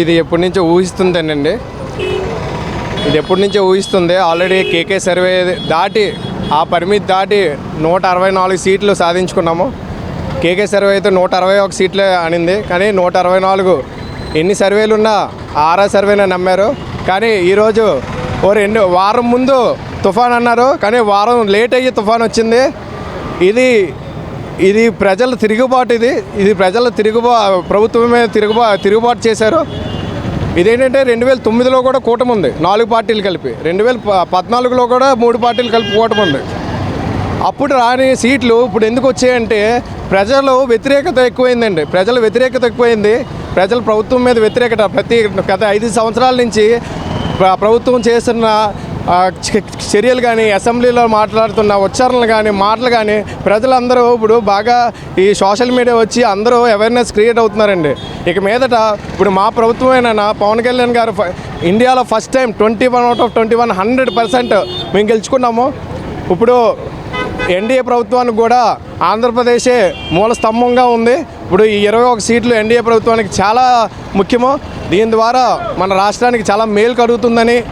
ఇది ఎప్పటి నుంచో ఊహిస్తుందేనండి ఇది ఎప్పటి నుంచో ఊహిస్తుంది. ఆల్రెడీ కేకే సర్వే దాటి ఆ పరిమితి దాటి నూట అరవై నాలుగు సీట్లు సాధించుకున్నాము. కేకే సర్వే అయితే నూట అరవై ఒక సీట్లే అనింది. కానీ నూట అరవై నాలుగు ఎన్ని సర్వేలు ఉన్నా ఆరా సర్వేనే నమ్మారు. కానీ ఈరోజు ఓ రెండు వారం ముందు తుఫాన్ అన్నారు. కానీ వారం లేట్ అయ్యి తుఫాన్ వచ్చింది. ఇది ఇది ప్రజల తిరుగుబాటు ఇది. ఇది ప్రజల తిరుగుబా ప్రభుత్వమే తిరుగుబా తిరుగుబాటు చేశారు. ఇదేంటంటే రెండు వేల తొమ్మిదిలో కూడా కూటమి ఉంది. నాలుగు పార్టీలు కలిపి. రెండు వేల పద్నాలుగులో కూడా మూడు పార్టీలు కలిపి కూటమి ఉంది. అప్పుడు రాని సీట్లు ఇప్పుడు ఎందుకు వచ్చాయంటే ప్రజలు వ్యతిరేకత ఎక్కువైందండి. ప్రజల వ్యతిరేకత ఎక్కువైంది. ప్రజల ప్రభుత్వం మీద వ్యతిరేకత. ప్రతి గత ఐదు సంవత్సరాల నుంచి ప్రభుత్వం చేస్తున్న చర్యలు కానీ అసెంబ్లీలో మాట్లాడుతున్న ఉచ్చారణలు కానీ మాటలు కానీ ప్రజలందరూ ఇప్పుడు బాగా ఈ సోషల్ మీడియా వచ్చి అందరూ అవేర్నెస్ క్రియేట్ అవుతున్నారండి. ఇక మీదట ఇప్పుడు మా ప్రభుత్వమేనా పవన్ కళ్యాణ్ గారు ఫ- ఇండియాలో first time twenty one out of twenty one hundred percent మేము గెలుచుకున్నాము. ఇప్పుడు ఎన్డీఏ ప్రభుత్వానికి కూడా ఆంధ్రప్రదేశే మూల స్తంభంగా ఉంది. ఇప్పుడు ఈ ఇరవై ఒక సీట్లు ఎన్డీఏ ప్రభుత్వానికి చాలా ముఖ్యము. దీని ద్వారా మన రాష్ట్రానికి చాలా మేలు కలుగుతుందని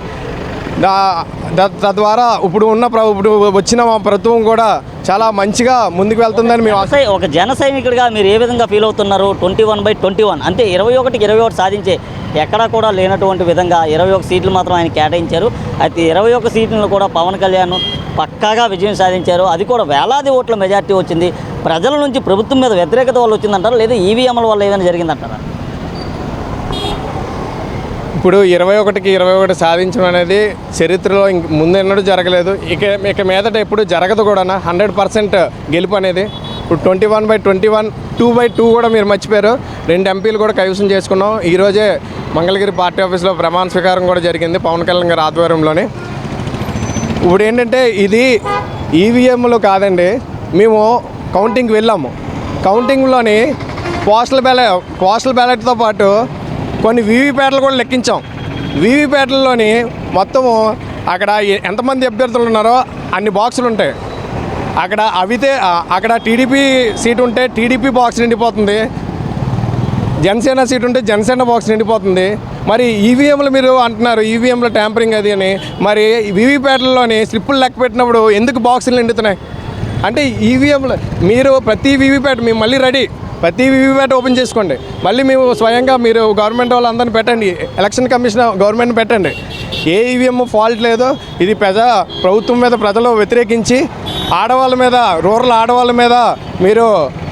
తద్వారా ఇప్పుడు ఉన్న ఇప్పుడు వచ్చిన మా ప్రభుత్వం కూడా చాలా మంచిగా ముందుకు వెళ్తుందని మేము ఒక జన సైనికుడిగా మీరు ఏ విధంగా ఫీల్ అవుతున్నారు? Twenty one by twenty one. అంటే ఇరవై ఒకటికి ఇరవై ఒకటి సాధించే ఎక్కడా కూడా లేనటువంటి విధంగా ఇరవై ఒక సీట్లు మాత్రం ఆయన కేటాయించారు. అయితే ఇరవై ఒక సీట్లను కూడా పవన్ కళ్యాణ్ పక్కాగా విజయం సాధించారు. అది కూడా వేలాది ఓట్ల మెజార్టీ వచ్చింది. ప్రజల నుంచి ప్రభుత్వం మీద వ్యతిరేకత వల్ల వచ్చిందంటారా? లేదా ఈవీఎంల వల్ల ఏదైనా జరిగిందంటారా? ఇప్పుడు ఇరవై ఒకటికి ఇరవై ఒకటి సాధించడం అనేది చరిత్రలో ఇంక ముందెన్నడూ జరగలేదు. ఇక ఇక మీదట ఎప్పుడు జరగదు కూడా హండ్రెడ్ పర్సెంట్ గెలుపు అనేది. ఇప్పుడు twenty one by twenty one two by two కూడా మీరు మర్చిపోయారు. రెండు ఎంపీలు కూడా కైవసం చేసుకున్నాం. ఈరోజే మంగళగిరి పార్టీ ఆఫీస్లో ప్రమాణ స్వీకారం కూడా జరిగింది పవన్ కళ్యాణ్ గారి ఆధ్వర్యంలోని. ఇప్పుడు ఏంటంటే ఇది ఈవీఎంలు కాదండి. మేము కౌంటింగ్కి వెళ్ళాము. కౌంటింగ్లోని పోస్టల్ బ్యాలెట్ పోస్టల్ బ్యాలెట్తో పాటు కొన్ని వీవీప్యాట్లు కూడా లెక్కించాం. వీవీప్యాట్లలోని మొత్తము అక్కడ ఎంతమంది అభ్యర్థులు ఉన్నారో అన్ని బాక్సులు ఉంటాయి. అక్కడ అవితే అక్కడ టీడీపీ సీట్ ఉంటే టీడీపీ బాక్స్ నిండిపోతుంది. జనసేన సీట్ ఉంటే జనసేన బాక్స్ నిండిపోతుంది. మరి ఈవీఎంలు మీరు అంటున్నారు ఈవీఎంలో ట్యాంపరింగ్ అది అని. మరి వీవీప్యాట్లలోని స్లిప్పులు లెక్క పెట్టినప్పుడు ఎందుకు బాక్సులు నిండుతున్నాయి? అంటే ఈవీఎంలు మీరు ప్రతి వీవీప్యాట్ మేము మళ్ళీ రెడీ. ప్రతి వీవీప్యాట్ ఓపెన్ చేసుకోండి. మళ్ళీ మేము స్వయంగా మీరు గవర్నమెంట్ వాళ్ళందరినీ పెట్టండి. ఎలక్షన్ కమిషన్ గవర్నమెంట్ పెట్టండి. ఏ ఈవీఎం ఫాల్ట్ లేదో ఇది ప్రజా ప్రభుత్వం మీద ప్రజలు వ్యతిరేకించి ఆడవాళ్ళ మీద రూరల్ ఆడవాళ్ళ మీద మీరు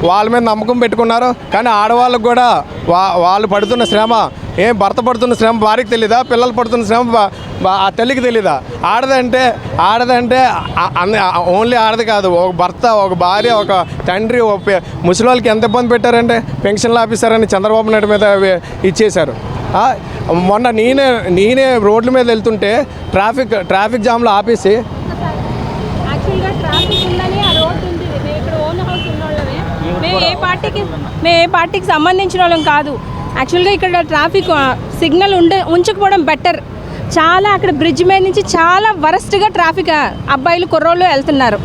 వాళ్ళ మీద నమ్మకం పెట్టుకున్నారు. కానీ ఆడవాళ్ళకు కూడా వా వాళ్ళు పడుతున్న శ్రమ ఏం భర్త పడుతున్న శ్రమ భార్యకి తెలీదా? పిల్లలు పడుతున్న శ్రమ ఆ తల్లికి తెలీదా? ఆడదంటే ఆడదంటే ఓన్లీ ఆడది కాదు. ఒక భర్త ఒక భార్య ఒక తండ్రి ఒక ముసలి వాళ్ళకి ఎంత ఇబ్బంది పెట్టారంటే పెన్షన్లు ఆఫీసరని చంద్రబాబు నాయుడు మీద ఇచ్చేశారు. మొన్న నేనే నేనే రోడ్ల మీద వెళ్తుంటే ట్రాఫిక్ ట్రాఫిక్ జామ్లో ఆపేసి యాక్చువల్గా ట్రాఫిక్ ఉందని ఆ రోడ్డు ఉంది మేము ఇక్కడ ఓన్ హౌస్ ఉన్నోళ్ళమే మేము ఏ పార్టీకి మేము ఏ పార్టీకి సంబంధించిన వాళ్ళం కాదు. యాక్చువల్గా ఇక్కడ ట్రాఫిక్ సిగ్నల్ ఉండే ఉంచకపోవడం బెటర్ చాలా అక్కడ బ్రిడ్జ్ మీద నుంచి చాలా వరస్ట్గా ట్రాఫిక్ అబ్బాయిలు కుర్రోళ్ళు వెళ్తున్నారు.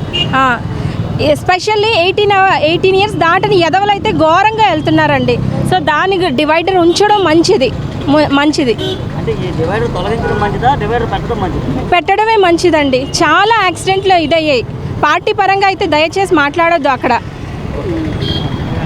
ఎస్పెషల్లీ ఎయిటీన్ ఎయిటీన్ ఇయర్స్ దాటని ఎదవలు అయితే ఘోరంగా వెళ్తున్నారండి. సో దానికి డివైడర్ ఉంచడం మంచిది. మంచిదా. పెట్టడమే మంచిదండి. చాలా యాక్సిడెంట్లు ఇదయ్యాయి. పార్టీ పరంగా అయితే దయచేసి మాట్లాడొద్దు అక్కడ.